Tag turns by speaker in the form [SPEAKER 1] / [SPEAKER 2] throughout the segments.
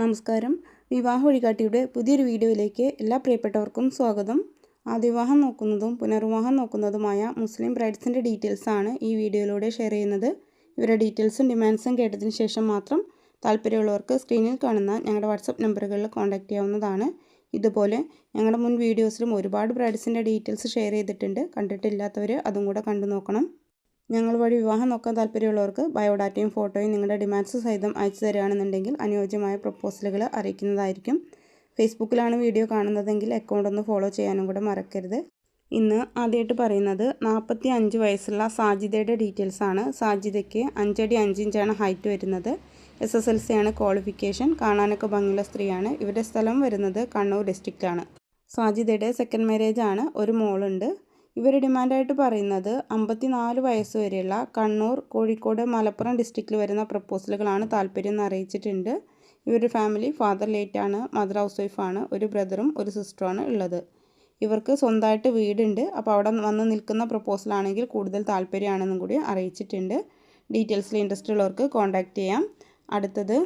[SPEAKER 1] നമസ്കാരം. വിവാഹ വഴികാട്ടിയുടെ പുതിയൊരു വീഡിയോയിലേക്ക് എല്ലാ പ്രിയപ്പെട്ടവർക്കും സ്വാഗതം. ആദ്യവിവാഹം നോക്കുന്നതും പുനർവിവാഹം നോക്കുന്നതുമായ മുസ്ലിം ബ്രൈഡ്സിന്റെ ഡീറ്റെയിൽസാണ് ഈ വീഡിയോയിലൂടെ ഷെയർ ചെയ്യുന്നത്. ഇവരുടെ ഡീറ്റെയിൽസും ഡിമാൻഡ്സും കേട്ടതിന് ശേഷം മാത്രം താല്പര്യമുള്ളവർക്ക് സ്ക്രീനിൽ കാണുന്ന ഞങ്ങളുടെ വാട്സപ്പ് നമ്പറുകളിൽ കോൺടാക്റ്റ് ചെയ്യാവുന്നതാണ്. ഇതുപോലെ ഞങ്ങളുടെ മുൻ വീഡിയോസിലും ഒരുപാട് ബ്രൈഡ്സിന്റെ ഡീറ്റെയിൽസ് ഷെയർ ചെയ്തിട്ടുണ്ട്. കണ്ടിട്ടില്ലാത്തവർ അതും കൂടെ കണ്ടു നോക്കണം. ഞങ്ങൾ വഴി വിവാഹം നോക്കാൻ താല്പര്യമുള്ളവർക്ക് ബയോഡാറ്റയും ഫോട്ടോയും നിങ്ങളുടെ ഡിമാൻഡ്സ് സഹിതം അയച്ചു തരികയാണെന്നുണ്ടെങ്കിൽ അനുയോജ്യമായ പ്രപ്പോസലുകൾ അറിയിക്കുന്നതായിരിക്കും. ഫേസ്ബുക്കിലാണ് വീഡിയോ കാണുന്നതെങ്കിൽ അക്കൗണ്ട് ഒന്ന് ഫോളോ ചെയ്യാനും കൂടെ മറക്കരുത്. ഇന്ന് ആദ്യമായിട്ട് പറയുന്നത് നാൽപ്പത്തി അഞ്ച് വയസ്സുള്ള സാജിദയുടെ ഡീറ്റെയിൽസ് ആണ്. സാജിദയ്ക്ക് അഞ്ചടി അഞ്ചിഞ്ചാണ് ഹൈറ്റ് വരുന്നത്. എസ് എസ് എൽ സി ആണ് ക്വാളിഫിക്കേഷൻ കാണാനൊക്കെ ഭംഗിയുള്ള സ്ത്രീയാണ്. ഇവരുടെ സ്ഥലം വരുന്നത് കണ്ണൂർ ഡിസ്ട്രിക്റ്റാണ് സാജിദയുടെ സെക്കൻഡ് മാരേജ് ആണ്. ഒരു മോളുണ്ട്. ഇവർ ഡിമാൻഡായിട്ട് പറയുന്നത് അമ്പത്തി നാല് വയസ്സ് വരെയുള്ള കണ്ണൂർ കോഴിക്കോട് മലപ്പുറം ഡിസ്ട്രിക്റ്റിൽ വരുന്ന പ്രപ്പോസലുകളാണ് താല്പര്യം എന്ന് അറിയിച്ചിട്ടുണ്ട്. ഇവരുടെ ഫാമിലി ഫാദർ ലേറ്റാണ് മദർ ഹൗസ് വൈഫാണ് ഒരു ബ്രദറും ഒരു സിസ്റ്ററുമാണ് ഉള്ളത്. ഇവർക്ക് സ്വന്തമായിട്ട് വീടുണ്ട്. അപ്പോൾ അവിടെ വന്ന് നിൽക്കുന്ന പ്രപ്പോസലാണെങ്കിൽ കൂടുതൽ താല്പര്യമാണെന്നും കൂടി അറിയിച്ചിട്ടുണ്ട്. ഡീറ്റെയിൽസിൽ ഇൻട്രസ്റ്റ് ഉള്ളവർക്ക് കോൺടാക്റ്റ് ചെയ്യാം. അടുത്തത്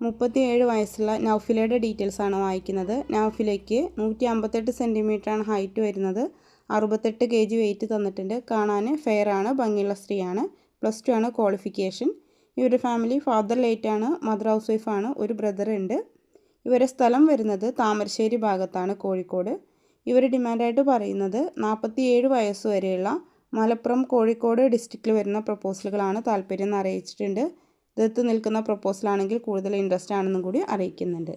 [SPEAKER 1] മുപ്പത്തിയേഴ് വയസ്സുള്ള നൗഫിലയുടെ ഡീറ്റെയിൽസ് ആണ് വായിക്കുന്നത്. നൗഫിലയ്ക്ക് നൂറ്റി അമ്പത്തെട്ട് സെന്റിമീറ്ററാണ് ഹൈറ്റ് വരുന്നത്. അറുപത്തെട്ട് കെ ജി വെയിറ്റ് തന്നിട്ടുണ്ട്. കാണാൻ ഫെയർ ആണ് ഭംഗിയുള്ള സ്ത്രീയാണ്. പ്ലസ് ടു ആണ് ക്വാളിഫിക്കേഷൻ ഇവരുടെ ഫാമിലി ഫാദർ ലേറ്റ് ആണ് മദർ ഹൗസ് വൈഫാണ് ഒരു ബ്രദർ ഉണ്ട്. ഇവരുടെ സ്ഥലം വരുന്നത് താമരശ്ശേരി ഭാഗത്താണ് കോഴിക്കോട്. ഇവർ ഡിമാൻഡായിട്ട് പറയുന്നത് നാൽപ്പത്തിയേഴ് വയസ്സ് വരെയുള്ള മലപ്പുറം കോഴിക്കോട് ഡിസ്ട്രിക്റ്റിൽ വരുന്ന പ്രപ്പോസലുകളാണ് താല്പര്യം എന്ന് അറിയിച്ചിട്ടുണ്ട്. ഇതെത്ത് നിൽക്കുന്ന പ്രപ്പോസലാണെങ്കിൽ കൂടുതൽ ഇൻട്രസ്റ്റ് ആണെന്നും കൂടി അറിയിക്കുന്നുണ്ട്.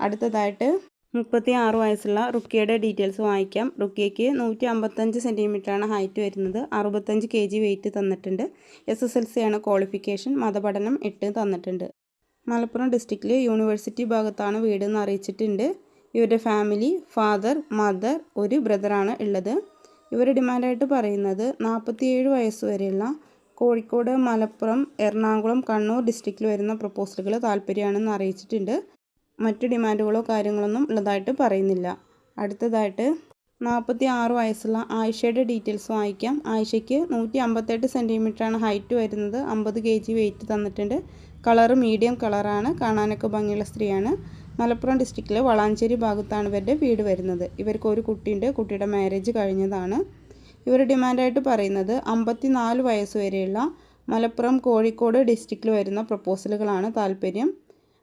[SPEAKER 1] അടുത്തതായിട്ട് മുപ്പത്തി ആറ് വയസ്സുള്ള റുക്കിയുടെ ഡീറ്റെയിൽസ് വായിക്കാം. റുക്കിയയ്ക്ക് നൂറ്റി അമ്പത്തഞ്ച് സെന്റിമീറ്ററാണ് ഹൈറ്റ് വരുന്നത്. അറുപത്തഞ്ച് കെ ജി വെയിറ്റ് തന്നിട്ടുണ്ട്. എസ് എസ് എൽ സി ആണ് ക്വാളിഫിക്കേഷൻ. മതപഠനം എട്ട് തന്നിട്ടുണ്ട്. മലപ്പുറം ഡിസ്ട്രിക്റ്റിൽ യൂണിവേഴ്സിറ്റി ഭാഗത്താണ് വീട് എന്ന് അറിയിച്ചിട്ടുണ്ട്. ഇവരുടെ ഫാമിലി ഫാദർ മദർ ഒരു ബ്രദറാണ് ഉള്ളത്. ഇവർ ഡിമാൻഡായിട്ട് പറയുന്നത് നാൽപ്പത്തിയേഴ് വയസ്സ് വരെയുള്ള കോഴിക്കോട് മലപ്പുറം എറണാകുളം കണ്ണൂർ ഡിസ്ട്രിക്റ്റിൽ വരുന്ന പ്രപ്പോസലുകൾ താല്പര്യമാണെന്ന് അറിയിച്ചിട്ടുണ്ട്. മറ്റ് ഡിമാൻഡുകളോ കാര്യങ്ങളൊന്നും ഉള്ളതായിട്ട് പറയുന്നില്ല. അടുത്തതായിട്ട് നാൽപ്പത്തി ആറ് വയസ്സുള്ള ആയിഷയുടെ ഡീറ്റെയിൽസ് വായിക്കാം. ആയിഷയ്ക്ക് നൂറ്റി അമ്പത്തെട്ട് സെന്റിമീറ്ററാണ് ഹൈറ്റ് വരുന്നത്. അമ്പത് കെ ജി വെയിറ്റ് തന്നിട്ടുണ്ട്. കളറ് മീഡിയം കളറാണ്. കാണാനൊക്കെ ഭംഗിയുള്ള സ്ത്രീയാണ്. മലപ്പുറം ഡിസ്ട്രിക്റ്റിലെ വളാഞ്ചേരി ഭാഗത്താണ് ഇവരുടെ വീട് വരുന്നത്. ഇവർക്ക് ഒരു കുട്ടിയുണ്ട്. കുട്ടിയുടെ മാരേജ് കഴിഞ്ഞതാണ്. ഇവർ ഡിമാൻഡായിട്ട് പറയുന്നത് അമ്പത്തി നാല് വയസ്സ് വരെയുള്ള മലപ്പുറം കോഴിക്കോട് ഡിസ്ട്രിക്റ്റിൽ വരുന്ന പ്രപ്പോസലുകളാണ് താല്പര്യം.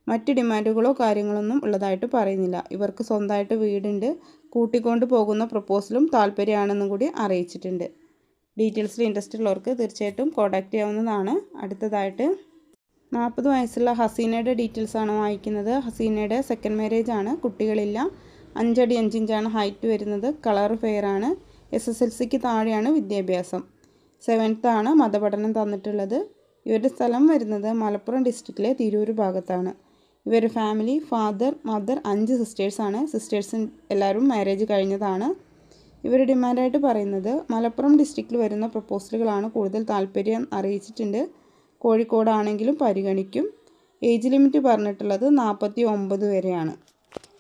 [SPEAKER 1] മറ്റ് ഡിമാൻഡുകളോ കാര്യങ്ങളൊന്നും ഉള്ളതായിട്ട് പറയുന്നില്ല. ഇവർക്ക് സ്വന്തമായിട്ട് വീടുണ്ട്. കൂട്ടിക്കൊണ്ട് പോകുന്ന പ്രപ്പോസലും താല്പര്യമാണെന്നും കൂടി അറിയിച്ചിട്ടുണ്ട്. ഡീറ്റെയിൽസിൽ ഇൻട്രസ്റ്റ് ഉള്ളവർക്ക് തീർച്ചയായിട്ടും കോൺടാക്റ്റ് ചെയ്യാവുന്നതാണ്. അടുത്തതായിട്ട് നാൽപ്പത് വയസ്സുള്ള ഹസീനയുടെ ഡീറ്റെയിൽസ് ആണ് വായിക്കുന്നത്. ഹസീനയുടെ സെക്കൻഡ് മാരേജ് ആണ്. കുട്ടികളില്ല. അഞ്ചടി അഞ്ചിഞ്ചാണ് ഹൈറ്റ് വരുന്നത്. കളർ ഫെയർ ആണ്. എസ് എസ് എൽ സിക്ക് താഴെയാണ് വിദ്യാഭ്യാസം. സെവൻത്ത് ആണ് മതപഠനം തന്നിട്ടുള്ളത്. ഇവരുടെ സ്ഥലം വരുന്നത് മലപ്പുറം ഡിസ്ട്രിക്റ്റിലെ തിരൂർ ഭാഗത്താണ്. ഇവരുടെ ഫാമിലി ഫാദർ മദർ അഞ്ച് സിസ്റ്റേഴ്സാണ് സിസ്റ്റേഴ്സ് എല്ലാവരും മാരേജ് കഴിഞ്ഞതാണ്. ഇവർ ഡിമാൻഡായിട്ട് പറയുന്നത് മലപ്പുറം ഡിസ്ട്രിക്റ്റിൽ വരുന്ന പ്രപ്പോസലുകളാണ് കൂടുതൽ താല്പര്യം അറിയിച്ചിട്ടുണ്ട്. കോഴിക്കോടാണെങ്കിലും പരിഗണിക്കും. ഏജ് ലിമിറ്റ് പറഞ്ഞിട്ടുള്ളത് നാൽപ്പത്തി ഒമ്പത് വരെയാണ്.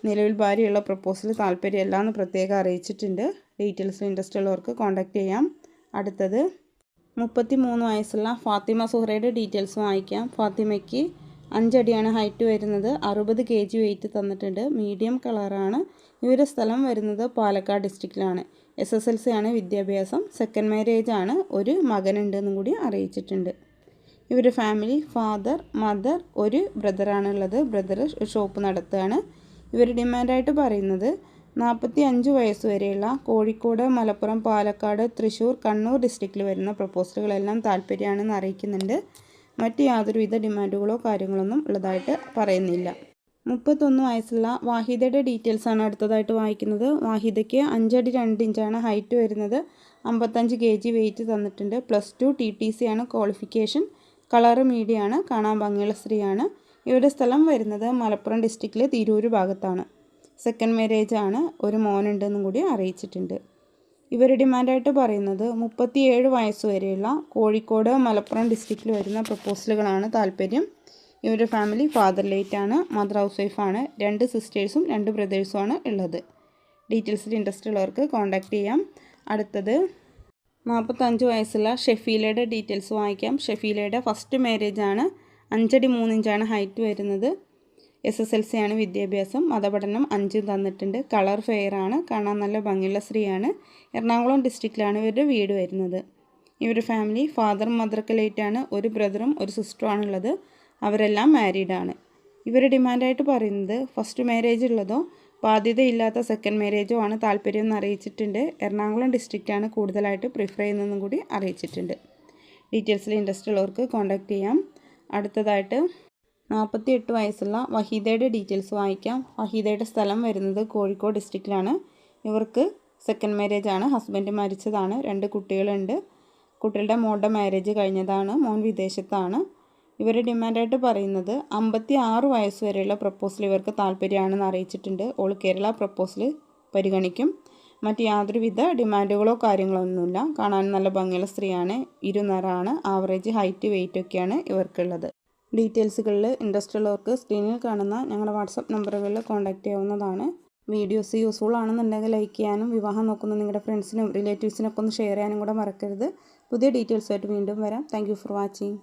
[SPEAKER 1] നിലവിൽ ഭാര്യയുള്ള പ്രപ്പോസൽ താല്പര്യമല്ല എന്ന് പ്രത്യേകം അറിയിച്ചിട്ടുണ്ട്. ഡീറ്റെയിൽസ് ഇൻട്രസ്റ്റ് ഉള്ളവർക്ക് കോൺടാക്റ്റ് ചെയ്യാം. അടുത്തത് മുപ്പത്തി മൂന്ന് വയസ്സുള്ള ഫാത്തിമ സുഹറയുടെ ഡീറ്റെയിൽസ് വായിക്കാം. ഫാത്തിമയ്ക്ക് അഞ്ചടിയാണ് ഹൈറ്റ് വരുന്നത്. അറുപത് കെ ജി വെയിറ്റ് തന്നിട്ടുണ്ട്. മീഡിയം കളറാണ്. ഇവരുടെ സ്ഥലം വരുന്നത് പാലക്കാട് ഡിസ്ട്രിക്റ്റിലാണ്. എസ് എസ് എൽ സി ആണ് വിദ്യാഭ്യാസം. സെക്കൻഡ് മാരേജ് ആണ്. ഒരു മകനുണ്ടെന്നും കൂടി അറിയിച്ചിട്ടുണ്ട്. ഇവരുടെ ഫാമിലി ഫാദർ മദർ ഒരു ബ്രദറാണുള്ളത് ബ്രദർ ഷോപ്പ് നടത്തുകയാണ്. ഇവർ ഡിമാൻഡായിട്ട് പറയുന്നത് നാൽപ്പത്തി അഞ്ച് വയസ്സ് വരെയുള്ള കോഴിക്കോട് മലപ്പുറം പാലക്കാട് തൃശ്ശൂർ കണ്ണൂർ ഡിസ്ട്രിക്റ്റിൽ വരുന്ന പ്രപ്പോസലുകളെല്ലാം താല്പര്യമാണെന്ന് അറിയിക്കുന്നുണ്ട്. മറ്റ് യാതൊരുവിധ ഡിമാൻഡുകളോ കാര്യങ്ങളൊന്നും ഉള്ളതായിട്ട് പറയുന്നില്ല. മുപ്പത്തൊന്ന് വയസ്സുള്ള വാഹിദയുടെ ഡീറ്റെയിൽസ് ആണ് അടുത്തതായിട്ട് വായിക്കുന്നത്. വാഹിദയ്ക്ക് അഞ്ചടി രണ്ട് ഇഞ്ചാണ് ഹൈറ്റ് വരുന്നത്. അമ്പത്തഞ്ച് കെ ജി വെയിറ്റ് തന്നിട്ടുണ്ട്. Plus two T T C ആണ് ക്വാളിഫിക്കേഷൻ. കളറ് മീഡിയമാണ് കാണാൻ ഭംഗിയുള്ള സ്ത്രീയാണ്. ഇവരുടെ സ്ഥലം വരുന്നത് മലപ്പുറം ഡിസ്ട്രിക്റ്റിലെ തിരൂർ ഭാഗത്താണ്. സെക്കൻഡ് മാരേജ് ആണ്. ഒരു മോനുണ്ടെന്നും കൂടി അറിയിച്ചിട്ടുണ്ട്. ഇവർ ഡിമാൻഡായിട്ട് പറയുന്നത് മുപ്പത്തിയേഴ് വയസ്സ് വരെയുള്ള കോഴിക്കോട് മലപ്പുറം ഡിസ്ട്രിക്റ്റിൽ വരുന്ന പ്രപ്പോസലുകളാണ് താല്പര്യം. ഇവരുടെ ഫാമിലി ഫാദർ ലേറ്റ് ആണ് മദർ ഹൗസ് വൈഫാണ്. രണ്ട് സിസ്റ്റേഴ്സും രണ്ട് ബ്രദേഴ്സുമാണ് ഉള്ളത്. ഡീറ്റെയിൽസിൽ ഇൻട്രസ്റ്റ് ഉള്ളവർക്ക് കോൺടാക്റ്റ് ചെയ്യാം. അടുത്തത് നാൽപ്പത്തഞ്ച് വയസ്സുള്ള ഷെഫീലയുടെ ഡീറ്റെയിൽസ് വായിക്കാം. ഷെഫീലയുടെ ഫസ്റ്റ് മാരേജാണ് അഞ്ചടി മൂന്നിഞ്ചാണ് ഹൈറ്റ് വരുന്നത്. എസ് എസ് എൽ സി ആണ് വിദ്യാഭ്യാസം. മതപഠനം അഞ്ചും തന്നിട്ടുണ്ട്. കളർ ഫെയർ ആണ്. കാണാൻ നല്ല ഭംഗിയുള്ള സ്ത്രീയാണ്. എറണാകുളം ഡിസ്ട്രിക്റ്റിലാണ് ഇവരുടെ വീട് വരുന്നത്. ഇവരുടെ ഫാമിലി ഫാദർ മദർക്കലേറ്റാണ് ഒരു ബ്രദറും ഒരു സിസ്റ്ററും ആണുള്ളത്. അവരെല്ലാം മാരീഡാണ് ഇവർ ഡിമാൻഡായിട്ട് പറയുന്നത് ഫസ്റ്റ് മാരേജ് ഉള്ളതോ ബാധ്യതയില്ലാത്ത സെക്കൻഡ് മാരേജോ ആണ് താല്പര്യം എന്ന് അറിയിച്ചിട്ടുണ്ട്. എറണാകുളം ഡിസ്ട്രിക്റ്റാണ് കൂടുതലായിട്ട് പ്രിഫർ ചെയ്യുന്നതെന്നും കൂടി അറിയിച്ചിട്ടുണ്ട്. ഡീറ്റെയിൽസിൽ ഇൻട്രസ്റ്റ് ഉള്ളവർക്ക് കോൺടാക്റ്റ് ചെയ്യാം. അടുത്തതായിട്ട് നാൽപ്പത്തി എട്ട് വയസ്സുള്ള വഹീദയുടെ ഡീറ്റെയിൽസ് വായിക്കാം. വഹീദയുടെ സ്ഥലം വരുന്നത് കോഴിക്കോട് ഡിസ്ട്രിക്റ്റിലാണ്. ഇവർക്ക് സെക്കൻഡ് മാരേജ് ആണ്. ഹസ്ബൻഡ് മരിച്ചതാണ്. രണ്ട് കുട്ടികളുണ്ട്. കുട്ടികളുടെ മോളുടെ മാരേജ് കഴിഞ്ഞതാണ്. മോൻ വിദേശത്താണ്. ഇവർ ഡിമാൻഡായിട്ട് പറയുന്നത് അമ്പത്തി ആറ് വയസ്സ് വരെയുള്ള പ്രപ്പോസൽ ഇവർക്ക് താല്പര്യമാണെന്ന് അറിയിച്ചിട്ടുണ്ട്. ഓൾ കേരള പ്രപ്പോസൽ പരിഗണിക്കും. മറ്റ് യാതൊരുവിധ ഡിമാൻഡുകളോ കാര്യങ്ങളോ ഒന്നുമില്ല കാണാൻ നല്ല ഭംഗിയുള്ള സ്ത്രീയാണ്. ഇരുനിറാണ് ആവറേജ് ഹൈറ്റ് വെയിറ്റ് ഒക്കെയാണ് ഇവർക്കുള്ളത്. ഡീറ്റെയിൽസുകളിൽ ഇൻട്രസ്റ്റ് ഉള്ളവർക്ക് സ്ക്രീനിൽ കാണുന്ന ഞങ്ങളുടെ വാട്സപ്പ് നമ്പറുകളിൽ കോൺടാക്റ്റ് ചെയ്യാവുന്നതാണ്. വീഡിയോസ് യൂസ്ഫുൾ ആണെന്നുണ്ടെങ്കിൽ ലൈക്ക് ചെയ്യാനും വിവാഹം നോക്കുന്ന നിങ്ങളുടെ ഫ്രണ്ട്സിനും റിലേറ്റീവ്സിനൊക്കെ ഒന്ന് ഷെയർ ചെയ്യാനും കൂടെ മറക്കരുത്. പുതിയ ഡീറ്റെയിൽസുമായിട്ട് വീണ്ടും വരാം. Thank for watching.